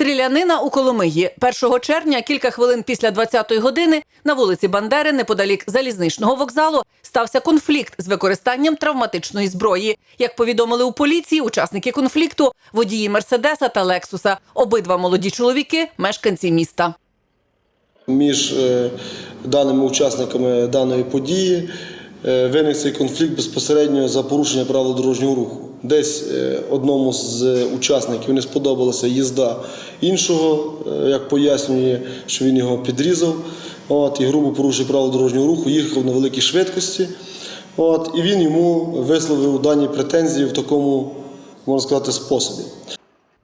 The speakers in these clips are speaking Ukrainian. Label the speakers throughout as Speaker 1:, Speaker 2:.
Speaker 1: Стрілянина у Коломиї 1 червня, кілька хвилин після 20-ї години, на вулиці Бандери, неподалік залізничного вокзалу, стався конфлікт з використанням травматичної зброї. Як повідомили у поліції, учасники конфлікту водії Мерседеса та Лексуса. Обидва молоді чоловіки мешканці міста.
Speaker 2: Між е, даними учасниками даної події е, виник цей конфлікт безпосередньо за порушення правил дорожнього руху. Десь е, одному з учасників не сподобалася їзда іншого, е, як пояснює, що він його підрізав. От, і грубо порушив правила дорожнього руху, їхав на великій швидкості. От, і він йому висловив дані претензії в такому, можна сказати, способі.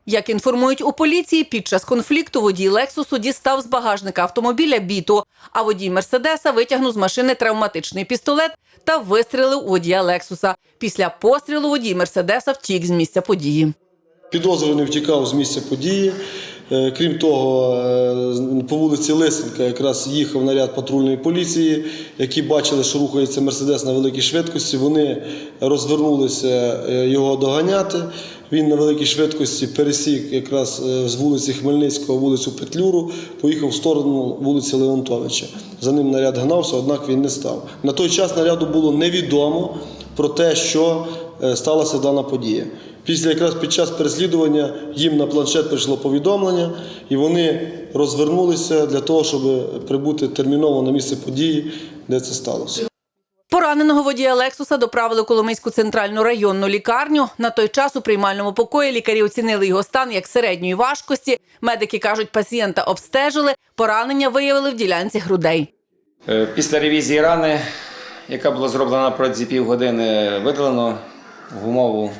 Speaker 1: Як інформують у поліції, під час конфлікту водій Лексусу дістав з багажника автомобіля біту, а водій Мерседеса витягнув з машини травматичний пістолет та вистрелив у водія Лексуса. Після пострілу водій Мерседеса втік з місця події.
Speaker 2: Підозрюваний втікав з місця події. Е, Крім того, е, по вулиці Лисенка якраз їхав наряд патрульної поліції, які бачили, що рухається Мерседес на великій швидкості. Вони розвернулися е, його доганяти. Він на великій швидкості пересік якраз е, з вулиці Хмельницького вулицю Петлюру, поїхав в сторону вулиці Леонтовича. За ним наряд гнався, однак він не став. На той час наряду було невідомо про те, що е, сталася дана подія. Після якраз під час переслідування їм на планшет прийшло повідомлення, і вони розвернулися для того, щоб прибути терміново на місце події, де це сталося.
Speaker 1: Водія Лексуса доправили Коломийську центральну районну лікарню. На той час у приймальному покої лікарі оцінили його стан як середньої важкості. Медики кажуть, пацієнта обстежили, поранення виявили в ділянці грудей.
Speaker 3: Е, Після ревізії рани, яка була зроблена протягом півгодини, видалено гумову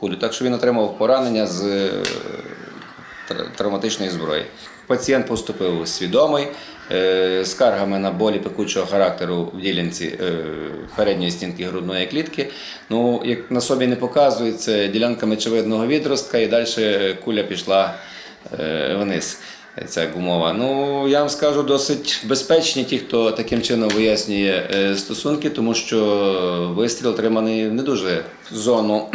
Speaker 3: кулю. Так що він отримав поранення з е, травматичної зброї. Пацієнт поступив свідомий, е, скаргами на болі пекучого характеру в ділянці е, передньої стінки грудної клітки. Ну, як на собі не показує, це ділянка мечовидного відростка, і далі куля пішла е, вниз. Ця гумова. Ну я вам скажу досить безпечні ті, хто таким чином вияснює стосунки, тому що вистріл отриманий не дуже зону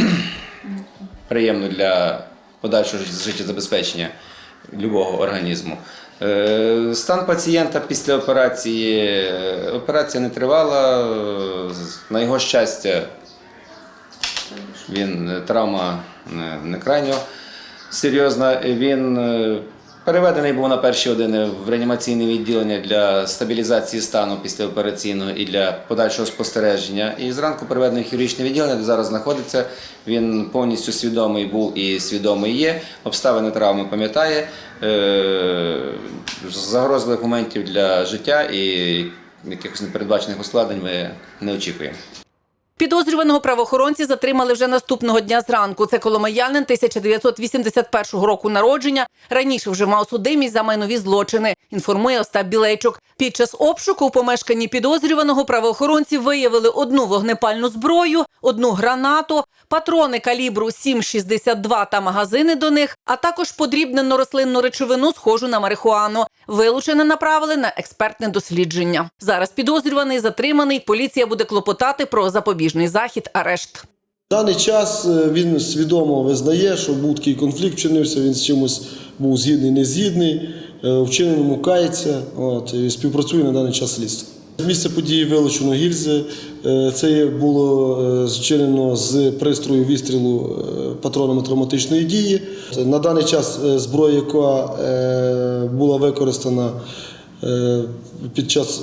Speaker 3: приємну для подальшого життєзабезпечення любого організму. Е, Стан пацієнта після операції. е, Операція не тривала. На його щастя, він е, травма не, крайньо серйозна. Він переведений був на перші години в реанімаційне відділення для стабілізації стану післяопераційного і для подальшого спостереження. І зранку переведений в хірургічне відділення, де зараз знаходиться. Він повністю свідомий був і свідомий є. Обставини травми пам'ятає. Е, Загрозливих моментів для життя і якихось непередбачених ускладнень ми не очікуємо.
Speaker 1: Підозрюваного правоохоронці затримали вже наступного дня зранку. Це коломиянин 1981 року народження. Раніше вже мав судимість за майнові злочини. Інформує Остап Білейчук. Під час обшуку у помешканні підозрюваного правоохоронці виявили одну вогнепальну зброю, одну гранату, патрони калібру 7,62 та магазини до них, а також подрібнену рослинну речовину, схожу на марихуану. Вилучене направили на експертне дослідження. Зараз підозрюваний затриманий. Поліція буде клопотати про запобіжний захід, арешт.
Speaker 2: Даний час е, він свідомо визнає, що був такий конфлікт вчинився, він з чимось був згідний, не згідний, е, вчиненому кається от, і співпрацює на даний час слідство. З місця події вилучено гільзи. Е, Це було е, зчинено з пристрою відстрілу е, патронами травматичної дії. На даний час зброя, яка була використана під час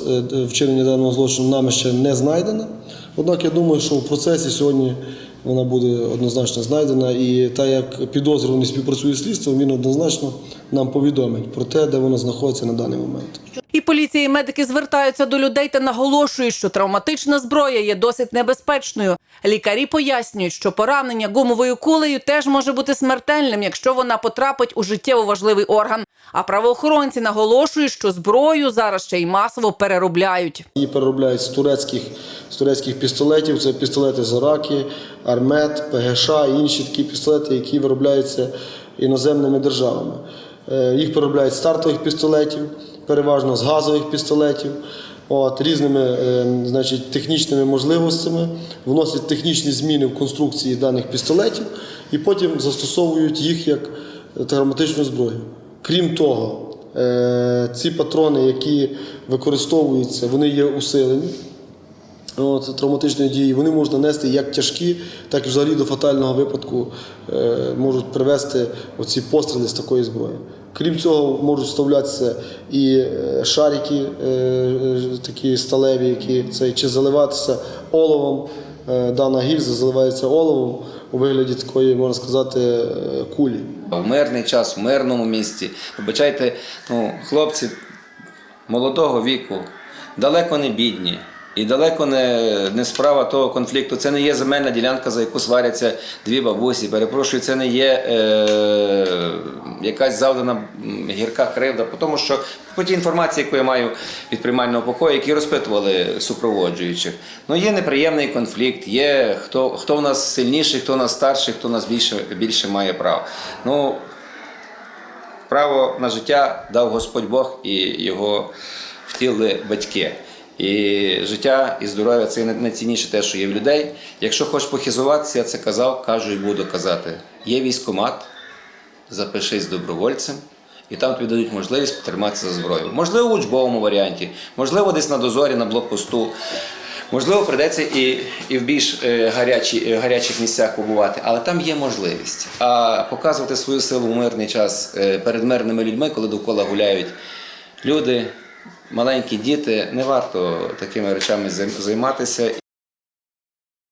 Speaker 2: вчинення даного злочину, нами ще не знайдена. Однак я думаю, що в процесі сьогодні вона буде однозначно знайдена. І так як підозрюваний співпрацює слідством, він однозначно нам повідомить про те, де вона знаходиться на даний момент.
Speaker 1: І поліція і медики звертаються до людей та наголошують, що травматична зброя є досить небезпечною. Лікарі пояснюють, що поранення гумовою кулею теж може бути смертельним, якщо вона потрапить у життєво важливий орган. А правоохоронці наголошують, що зброю зараз ще й масово переробляють.
Speaker 2: Її переробляють з турецьких, з турецьких пістолетів. Це пістолети Зораки, Армет, ПГШ і інші такі пістолети, які виробляються іноземними державами. Е, Їх переробляють з стартових пістолетів, переважно з газових пістолетів. От, різними е, значить, технічними можливостями, вносять технічні зміни в конструкції даних пістолетів і потім застосовують їх як травматичну зброю. Крім того, е, ці патрони, які використовуються, вони є усилені. От, травматичної дії, вони можуть нанести як тяжкі, так і взагалі до фатального випадку е, можуть привести оці постріли з такої зброї. Крім цього, можуть вставлятися і е, шарики е, е, такі сталеві, які це, чи заливатися оловом. Е, дана гільза заливається оловом у вигляді такої, можна сказати, е, кулі.
Speaker 3: В мирний час, в мирному місті. Вибачайте, ну, хлопці молодого віку, далеко не бідні. І далеко не, не справа того конфлікту. Це не є земельна ділянка, за яку сваряться дві бабусі. Перепрошую, це не є е, якась завдана гірка кривда. Тому що по тій інформації, яку я маю від приймального покою, які розпитували супроводжуючих, ну є неприємний конфлікт, є хто, хто в нас сильніший, хто в нас старший, хто в нас більше, більше має прав. Ну, Право на життя дав Господь Бог і його втілили батьки. І життя і здоров'я це найцінніше те, що є в людей. Якщо хочеш похизуватися, я це казав, кажу і буду казати. Є військомат, запишись добровольцем, і там тобі дадуть можливість потриматися за зброю. Можливо, в учбовому варіанті, можливо, десь на дозорі, на блокпосту. Можливо, прийдеться і, і в більш е, гарячі, е, гарячих місцях побувати, але там є можливість. А показувати свою силу в мирний час е, перед мирними людьми, коли довкола гуляють люди, маленькі діти, не варто такими речами займ- займатися